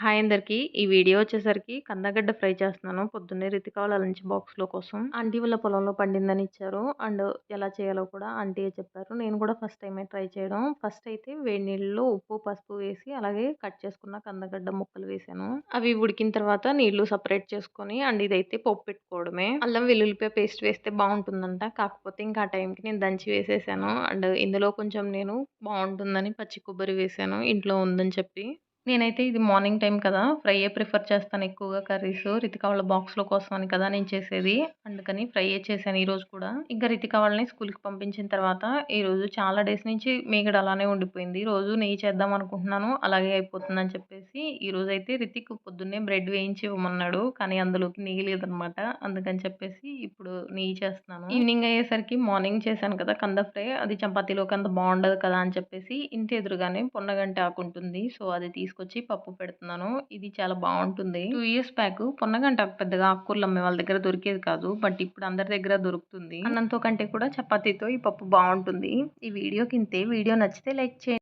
Hi అందరికీ. ఈ video వచ్చేసరికి కందగడ్డ ఫ్రై చేస్తున్నాను. పొద్దున్నే రితిక వాళ్ళ లంచ్ బాక్స్లో కోసం ఆంటీ వాళ్ళ పొలంలో పండిందని ఇచ్చారు. అండ్ ఎలా చేయాలో కూడా ఆంటీ చెప్పారు. నేను కూడా ఫస్ట్ టైమే ట్రై చేయడం. ఫస్ట్ అయితే వేడి నీళ్ళలో ఉప్పు పసుపు వేసి అలాగే కట్ చేసుకున్న కందగడ్డ ముక్కలు వేసాను. అవి ఉడికిన తర్వాత నీళ్ళు సపరేట్ చేసుకొని అండ్ ఇదైతే పప్పు పెట్టుకోవడమే. అల్లం వెల్లుల్లిపాయ పేస్ట్ వేస్తే బాగుంటుందంట. కాకపోతే ఇంకా ఆ టైంకి నేను దంచి వేసేసాను. అండ్ ఇందులో కొంచెం నేను బాగుంటుందని పచ్చి కొబ్బరి వేసాను. ఇంట్లో ఉందని చెప్పి. నేనైతే ఇది మార్నింగ్ టైం కదా ఫ్రైయే ప్రిఫర్ చేస్తాను ఎక్కువగా కర్రీస్. రితిక వాళ్ళ బాక్స్లో కోసం అని కదా నేను చేసేది. అందుకని ఫ్రైయే చేశాను ఈరోజు కూడా. ఇంకా రితిక వాళ్ళని స్కూల్కి పంపించిన తర్వాత ఈరోజు చాలా డేస్ నుంచి మేగడ అలానే ఉండిపోయింది. రోజు నెయ్యి చేద్దాం అనుకుంటున్నాను అలాగే అయిపోతుందని చెప్పేసి ఈరోజు అయితే రితిక్ పొద్దున్నే బ్రెడ్ వేయించి ఇవ్వమన్నాడు కానీ అందులోకి నెయ్యి లేదనమాట. అందుకని చెప్పేసి ఇప్పుడు నెయ్యి చేస్తున్నాను. ఈవినింగ్ అయ్యేసరికి మార్నింగ్ చేశాను కదా కంద ఫ్రై అది చపాతీలోకి అంత బాగుండదు కదా అని చెప్పేసి ఇంటి ఎదురుగానే పొన్నగంటి ఆకుంటుంది సో అది తీసుకొచ్చి పప్పు పెడుతున్నాను. ఇది చాలా బాగుంటుంది. టూ ఇయర్స్ బ్యాక్ పొన్నగంట పెద్దగా ఆకుకూరలు అమ్మే వాళ్ళ దగ్గర దొరికేది కాదు. బట్ ఇప్పుడు అందరి దగ్గర దొరుకుతుంది. అన్నంతో కంటే కూడా చపాతీతో ఈ పప్పు బాగుంటుంది. ఈ వీడియోకి ఇంతే. వీడియో నచ్చితే లైక్ చేయండి.